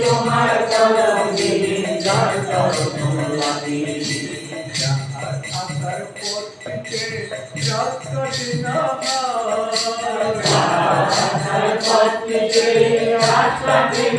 তোমার চরণ দিলি জল চরণ লাগিলি আসার পথ থেকে যত দিন আসার পথ থেকে যত দিন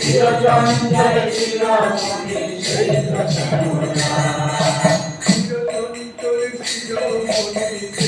চিরচঞ্চল চিরমণি চিরচঞ্চল চিরমণি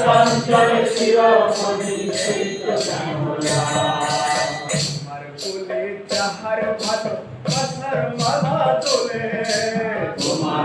চঞ্চল শিরোমণি সেই তোমার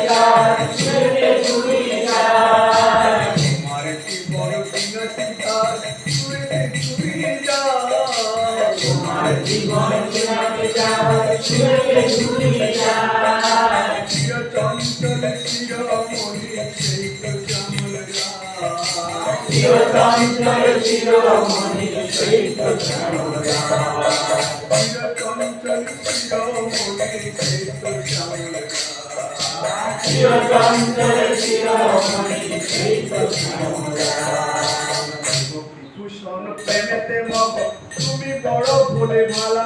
চিরতন্ত্র চিরমণি চিরতন্ত্র চিরমণি প্রেমেতে মগ তুমি বড় ভুলে মালা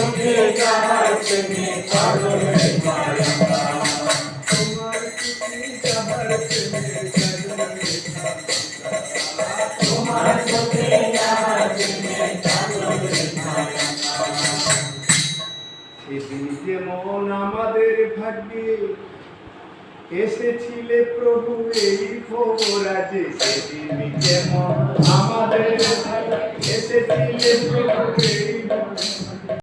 তুমি আমাদের ভাগ্যে এসেছিলে প্রভু এই খবর আছে সেদিন কেমন আমাদের এসেছিলে প্রভু এই